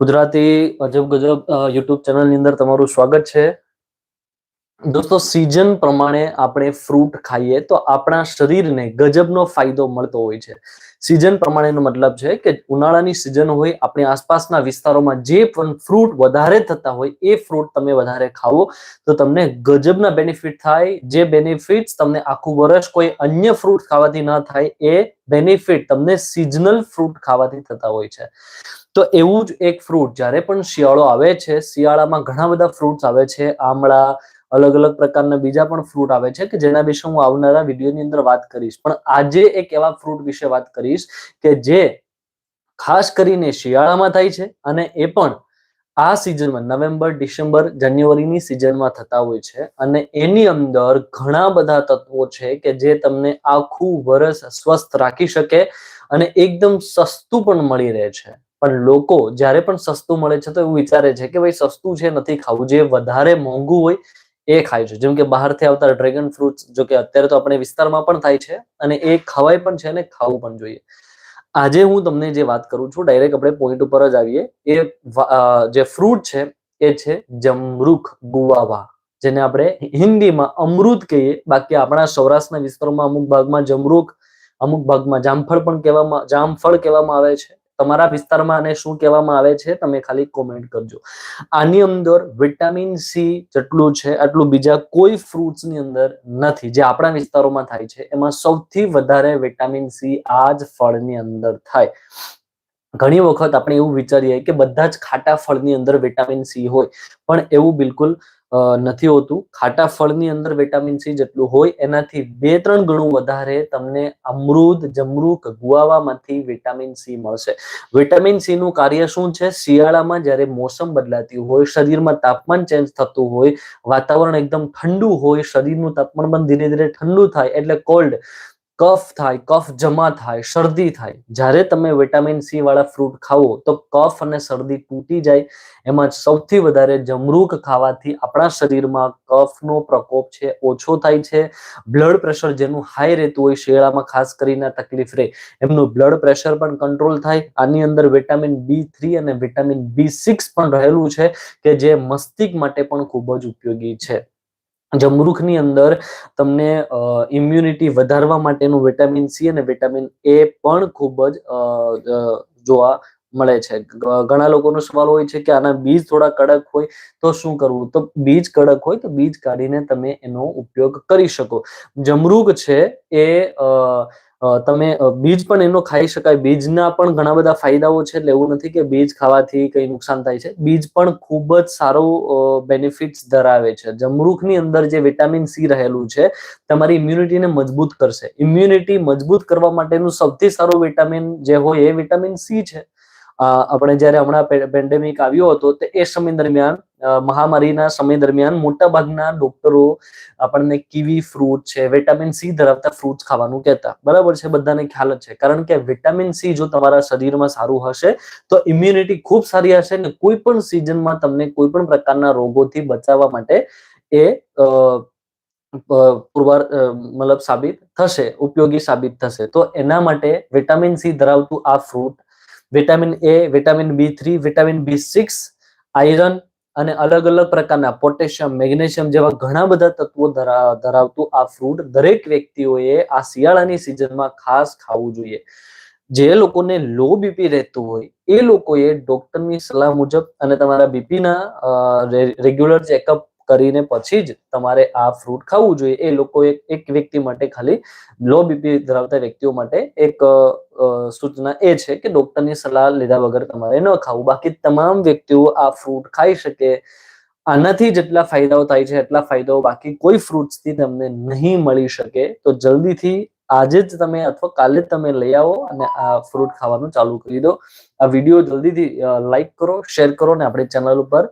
ગુજરાતી અજબ ગજબ યુટ્યુબ ચેનલની અંદર તમારું સ્વાગત છે. દોસ્તો સિઝન પ્રમાણે આપણે ફ્રૂટ ખાઈએ તો આપણા શરીરને ગજબનો ફાયદો મળતો હોય છે. સિઝન પ્રમાણેનો મતલબ છે કે ઉનાળાની સિઝન હોય, આપણી આસપાસના વિસ્તારોમાં જે પણ ફ્રૂટ વધારે થતા હોય, એ ફ્રૂટ તમે વધારે ખાવો તો તમને ગજબના બેનિફિટ થાય. જે બેનિફિટ્સ તમને આખું વર્ષ કોઈ અન્ય ફ્રૂટ ખાવાથી ન થાય, એ બેનિફિટ તમને સિઝનલ ફ્રૂટ ખાવાથી થતા હોય છે. તો એવું જ એક ફ્રૂટ જ્યારે પણ શિયાળો આવે છે, શિયાળામાં ઘણા બધા ફ્રૂટ્સ આવે છે, આમળા અલગ અલગ પ્રકારના બીજા પણ ફ્રૂટ આવે છે, કે જેના વિશે હું આવનારા વિડીયોની અંદર વાત કરીશ. પણ આજે એક એવા ફ્રૂટ વિશે વાત કરીશ કે જે ખાસ કરીને શિયાળામાં થાય છે અને એ પણ આ સિઝનમાં નવેમ્બર, ડિસેમ્બર, જાન્યુઆરીની સિઝનમાં થતા હોય છે. અને એની અંદર ઘણા બધા તત્વો છે કે જે તમને આખું વર્ષ સ્વસ્થ રાખી શકે અને એકદમ સસ્તું પણ મળી રહે છે. પણ લોકો જ્યારે પણ સસ્તું મળે છે તો એવું વિચારે છે કે ભાઈ સસ્તું છે, નથી ખાવું. જે વધારે મોંઘું હોય એ ખાય છે. જેમ કે બહારથી આવતા ડ્રેગન ફ્રૂટ જો કે અત્યારે તો આપણે વિસ્તારમાં પણ થાય છે અને એ ખવાય પણ છે અને ખાવું પણ જોઈએ. આજે હું તમને જે વાત કરું છું ડાયરેક્ટ આપણે પોઈન્ટ ઉપર જ આવીએ. એ જે ફ્રૂટ છે, એ છે જમરૂખ ગુવાવા, જેને આપણે હિન્દીમાં અમૃત કહીએ. બાકી આપણા સૌરાષ્ટ્રના વિસ્તારોમાં અમુક ભાગમાં જમરૂખ, અમુક ભાગમાં જામફળ પણ કહેવામાં, જામફળ કહેવામાં આવે છે. તમારા વિસ્તારમાં આને શું કહેવામાં આવે છે, તમે ખાલી કોમેન્ટ કરજો. આની અંદર વિટામિન સી જેટલું છે, આટલું બીજા કોઈ ફ્રૂટ્સની અંદર નથી. જે આપણા વિસ્તારોમાં થાય છે, એમાં સૌથી વધારે વિટામિન સી આ જ ફળની અંદર થાય. ઘણી વખત આપણે એવું વિચારીએ કે બધા જ ખાટા ફળની અંદર વિટામિન સી હોય, પણ એવું બિલકુલ નથી હોતું. ખાટા ફળની અંદર વિટામિન સી જેટલું હોય, એનાથી બે, ત્રણ ગણું વધારે તમને અમૃત, જમરૂક ગુવાવામાંથી વિટામિન સી મળશે. વિટામિન સી નું કાર્ય શું છે? શિયાળામાં જ્યારે મોસમ બદલાતી હોય, શરીરમાં તાપમાન ચેન્જ થતું હોય, વાતાવરણ એકદમ ઠંડુ હોય, શરીરનું તાપમાન પણ ધીરે ધીરે ઠંડુ થાય, એટલે કોલ્ડ કફ થાય, કફ જમા થાય, શરદી થાય. જ્યારે તમે વિટામિન સી વાળા ફ્રૂટ ખાવો તો કફ અને શરદી તૂટી જાય. એમાં સૌથી વધારે જમરૂક ખાવાથી આપણા શરીરમાં કફનો પ્રકોપ છે, ઓછો થાય છે. બ્લડ પ્રેશર જેનું હાઈ રહેતું હોય, શિયાળામાં ખાસ કરીને તકલીફ રહે. એમનું બ્લડ પ્રેશર પણ કંટ્રોલ થાય. આની અંદર વિટામિન બી થ્રી અને વિટામિન બી સિક્સ પણ રહેલું છે, કે જે મસ્તિષ્ક માટે પણ ખૂબ જ ઉપયોગી છે. જમરૂખની અંદર તમને ઇમ્યુનિટી વધારવા માટેનું વિટામિન સી અને વિટામિન એ પણ ખૂબ જ જોવા મળે છે. ઘણા લોકોનો સવાલ હોય છે કે આના બીજ થોડા કડક હોય તો શું કરવું? તો બીજ કડક હોય તો બીજ કાઢીને તમે એનો ઉપયોગ કરી શકો. જમરૂક છે એ તમે બીજ પણ એનો ખાઈ શકાય. બીજના પણ ઘણા બધા ફાયદાઓ છે. એટલે એવું નથી કે બીજ ખાવાથી કઈ નુકસાન થાય છે. બીજ પણ ખૂબ જ સારું બેનિફિટ્સ ધરાવે છે. જમરૂખની અંદર જે વિટામિન સી રહેલું છે, તમારી ઇમ્યુનિટીને મજબૂત કરશે. ઇમ્યુનિટી મજબૂત કરવા માટેનું સૌથી સારું વિટામિન જે હોય એ વિટામિન સી છે. આપણે જ્યારે હમણાં પેન્ડેમિક આવ્યો હતો, તે એ સમય દરમિયાન મહામારીના સમય દરમિયાન મોટા ભાગના ડોક્ટરો આપણને કીવી ફ્રૂટ છે, વિટામિન સી ધરાવતા ફ્રૂટ ખાવાનું કહેતા. બરાબર છે? બધાને ખ્યાલ જ છે. કારણ કે વિટામિન સી જો તમારા શરીરમાં સારું હશે, તો ઇમ્યુનિટી ખૂબ સારી હશે ને કોઈ પણ સિઝનમાં તમને કોઈ પણ પ્રકારના રોગોથી બચાવવા માટે એ પુરવાર મતલબ સાબિત થશે, ઉપયોગી સાબિત થશે. તો એના માટે વિટામિન સી ધરાવતું આ fruit, vitamin A, vitamin B three, vitamin B six, iron અને અલગ અલગ પ્રકારના પોટેશિયમ, મેગ્નેશિયમ જેવા ઘણા બધા તત્વો ધરાવતું આ ફ્રૂટ દરેક વ્યક્તિઓએ આ શિયાળાની સિઝનમાં ખાસ ખાવું જોઈએ. જે લોકોને લો બીપી રહેતું હોય, એ લોકોએ ડોક્ટરની સલાહ મુજબ અને તમારા બીપીના રેગ્યુલર ચેકઅપ કરીને પછી જ તમારે આ ફ્રૂટ ખાવું જોઈએ. એ લોકો એક વ્યક્તિ માટે ખાલી લો બીપી ધરાવતા વ્યક્તિઓ માટે એક સૂચના એ છે કે ડોક્ટરની સલાહ લીધા વગર તમારે ન ખાવું. બાકી તમામ વ્યક્તિઓ આ ફ્રૂટ ખાઈ શકે. આનાથી જેટલા ફાયદાઓ થાય છે, એટલા ફાયદાઓ બાકી કોઈ ફ્રૂટ્સથી તમને નહીં મળી શકે. તો જલ્દીથી આજે જ તમે અથવા કાલે જ તમે લઈ આવો અને આ ફ્રૂટ ખાવાનું ચાલુ કરી દો. આ વીડિયો જલ્દીથી લાઈક કરો શેર કરો અને આપણી ચેનલ ઉપર